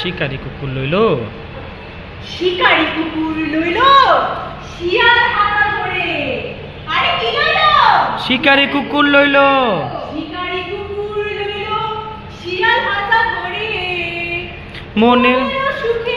শিকারি কুকুর লইল। শিকারি কুকুর লইল শিয়াল হাতা ধরে আরে কি লইল? শিকারি কুকুর লইল। শিকারি কুকুর লইল শিয়াল হাতা ধরে মনের সুখে